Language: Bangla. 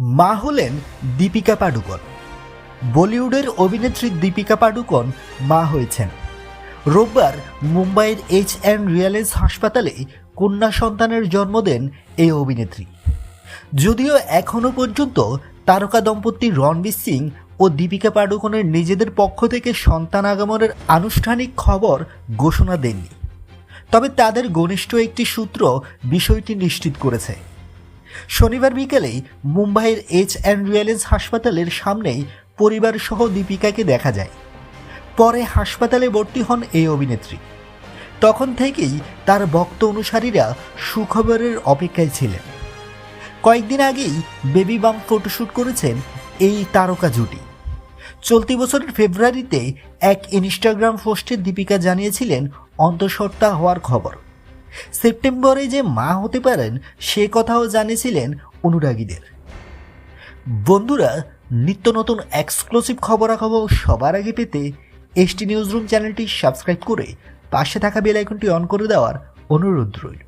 মা হলেন দীপিকা পাডুকোন। বলিউডের অভিনেত্রী দীপিকা পাডুকোন মা হয়েছেন। রোববার মুম্বাইয়ের এইচ অ্যান্ড রিয়ালেন্স হাসপাতালে কন্যা সন্তানের জন্ম দেন এই অভিনেত্রী। যদিও এখনও পর্যন্ত তারকা দম্পতি রণবীর সিং ও দীপিকা পাডুকোনের নিজেদের পক্ষ থেকে সন্তান আগমনের আনুষ্ঠানিক খবর ঘোষণা দেননি। তবে তাদের ঘনিষ্ঠ একটি সূত্র বিষয়টি নিশ্চিত করেছে। শনিবার বিকেলেই মুম্বাইয়ের এইচ অ্যান্ড রিয়ালেন্স হাসপাতালের সামনেই পরিবার সহ দীপিকাকে দেখা যায়। পরে হাসপাতালে ভর্তি হন এই অভিনেত্রী। তখন থেকেই তার ভক্ত অনুসারীরা সুখবরের অপেক্ষায় ছিলেন। কয়েকদিন আগেই বেবি বাম ফটোশ্যুট করেছেন এই তারকা জুটি। চলতি বছরের ফেব্রুয়ারিতে এক ইনস্টাগ্রাম পোস্টে দীপিকা জানিয়েছিলেন, অন্তঃসত্ত্বা হওয়ার খবর। সেপ্টেম্বরে যে মা হতে পারেন, সে কথাও জানিয়েছিলেন অনুরাগীদের। বন্ধুরা, নিত্য নতুন এক্সক্লুসিভ খবরাখবর সবার আগে পেতে এসটি নিউজ রুম চ্যানেলটি সাবস্ক্রাইব করে পাশে থাকা বেল আইকনটি অন করে দেওয়ার অনুরোধ রইল।